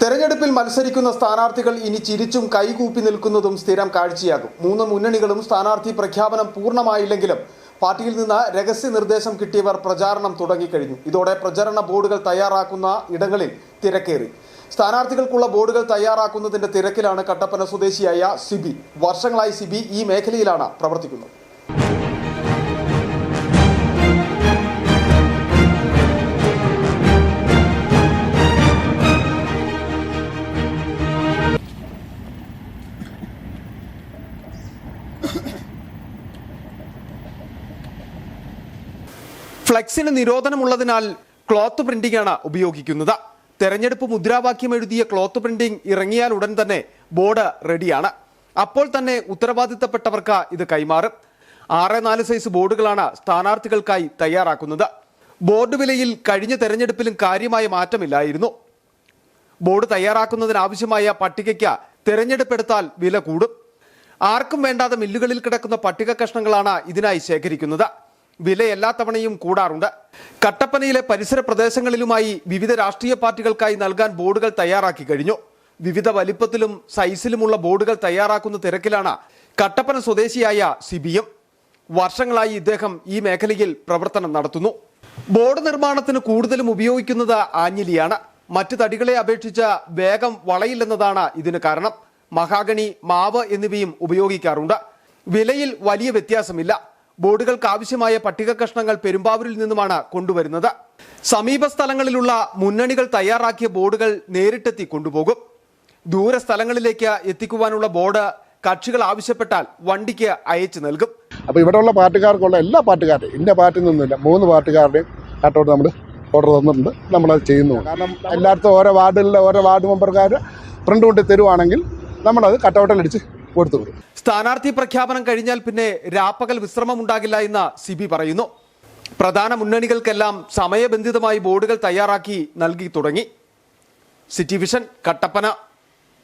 തെരഞ്ഞെടുപ്പിൽ മത്സരിക്കുന്ന സ്ഥാനാർത്ഥികൾ ഇനി ചിരിച്ചും കൈകൂപ്പി നിൽക്കുന്നതും സ്ഥിരം കാഴ്ചയാകും. മൂന്ന് മുന്നണികളും സ്ഥാനാർത്ഥി പ്രഖ്യാപനം പൂർണമായില്ലെങ്കിലും പാർട്ടിയിൽ നിന്ന് രഹസ്യ നിർദ്ദേശം കിട്ടിയവർ പ്രചാരണം തുടങ്ങിക്കഴിഞ്ഞു. ഇതോടെ പ്രചരണ ബോർഡുകൾ തയ്യാറാക്കുന്ന ഇടങ്ങളിൽ തിരക്കേറി. സ്ഥാനാർത്ഥികൾക്കുള്ള ബോർഡുകൾ തയ്യാറാക്കുന്നതിന്റെ തിരക്കിലാണ് കട്ടപ്പന സ്വദേശിയായ സിബി. വർഷങ്ങളായി സിബി ഈ മേഖലയിലാണ് പ്രവർത്തിക്കുന്നത്. ഫ്ലെക്സിന് നിരോധനമുള്ളതിനാൽ ക്ലോത്ത് പ്രിന്റിംഗാണ് ഉപയോഗിക്കുന്നത്. തെരഞ്ഞെടുപ്പ് മുദ്രാവാക്യം എഴുതിയ ക്ലോത്ത് പ്രിന്റിംഗ് ഇറങ്ങിയാൽ ഉടൻ തന്നെ ബോർഡ് റെഡിയാണ്. അപ്പോൾ തന്നെ ഉത്തരവാദിത്തപ്പെട്ടവർക്ക് ഇത് കൈമാറും. ആറ് നാല് സൈസ് ബോർഡുകളാണ് സ്ഥാനാർത്ഥികൾക്കായി തയ്യാറാക്കുന്നത്. ബോർഡ് വിലയിൽ കഴിഞ്ഞ തെരഞ്ഞെടുപ്പിലും കാര്യമായ മാറ്റമില്ലായിരുന്നു. ബോർഡ് തയ്യാറാക്കുന്നതിനാവശ്യമായ പട്ടികയ്ക്ക് തിരഞ്ഞെടുപ്പെടുത്താൽ വില കൂടും. ആർക്കും വേണ്ടാതെ മില്ലുകളിൽ കിടക്കുന്ന പട്ടിക കഷ്ണങ്ങളാണ് ഇതിനായി ശേഖരിക്കുന്നത്. വില എല്ലാ തവണയും കൂടാറുണ്ട്. കട്ടപ്പനയിലെ പരിസര പ്രദേശങ്ങളിലുമായി വിവിധ രാഷ്ട്രീയ പാർട്ടികൾക്കായി നൽകാൻ ബോർഡുകൾ തയ്യാറാക്കി കഴിഞ്ഞു. വിവിധ വലിപ്പത്തിലും സൈസിലുമുള്ള ബോർഡുകൾ തയ്യാറാക്കുന്ന തിരക്കിലാണ് കട്ടപ്പന സ്വദേശിയായ സിബിയും. വർഷങ്ങളായി ഇദ്ദേഹം ഈ മേഖലയിൽ പ്രവർത്തനം നടത്തുന്നു. ബോർഡ് നിർമ്മാണത്തിന് കൂടുതലും ഉപയോഗിക്കുന്നത് ആഞ്ഞിലിയാണ്. മറ്റു തടികളെ അപേക്ഷിച്ച് വേഗം വളയില്ലെന്നതാണ് ഇതിന് കാരണം. മഹാഗണി മാവ് എന്നിവയും ഉപയോഗിക്കാറുണ്ട്. വിലയിൽ വലിയ വ്യത്യാസമില്ല. ബോർഡുകൾക്ക് ആവശ്യമായ പട്ടിക കഷ്ണങ്ങൾ പെരുമ്പാവൂരിൽ നിന്നുമാണ് കൊണ്ടുവരുന്നത്. സമീപ സ്ഥലങ്ങളിലുള്ള മുന്നണികൾ തയ്യാറാക്കിയ ബോർഡുകൾ നേരിട്ടെത്തി കൊണ്ടുപോകും. ദൂര സ്ഥലങ്ങളിലേക്ക് എത്തിക്കുവാനുള്ള ബോർഡ് കക്ഷികൾ ആവശ്യപ്പെട്ടാൽ വണ്ടിക്ക് അയച്ചു നൽകും. അപ്പോൾ ഇവിടെയുള്ള പാർട്ടിക്കാർക്കുള്ള എല്ലാ പാർട്ടിക്കാരുടെയും ഇന്ന പാർട്ടിയിൽ നിന്നില്ല മൂന്ന് പാർട്ടിക്കാരുടെയും കട്ടൗട്ട് നമ്മൾ ഓർഡർ തന്നിട്ടുണ്ട്. നമ്മളത് ചെയ്യുന്നു. കാരണം എല്ലായിടത്തും ഓരോ വാർഡുകളിലെ ഓരോ വാർഡ് മെമ്പർക്കാർ പ്രിന്റ് കൊണ്ട് തരുവാണെങ്കിൽ നമ്മളത് കട്ടൗട്ടിൽ അടിച്ച് കൊടുത്തു. സ്ഥാനാർത്ഥി പ്രഖ്യാപനം കഴിഞ്ഞാൽ പിന്നെ രാപ്പകൽ വിശ്രമമുണ്ടാകില്ല എന്ന് സി ബി പറയുന്നു. പ്രധാന മുന്നണികൾക്കെല്ലാം സമയബന്ധിതമായി ബോർഡുകൾ തയ്യാറാക്കി നൽകി തുടങ്ങി. City vision Kattappana.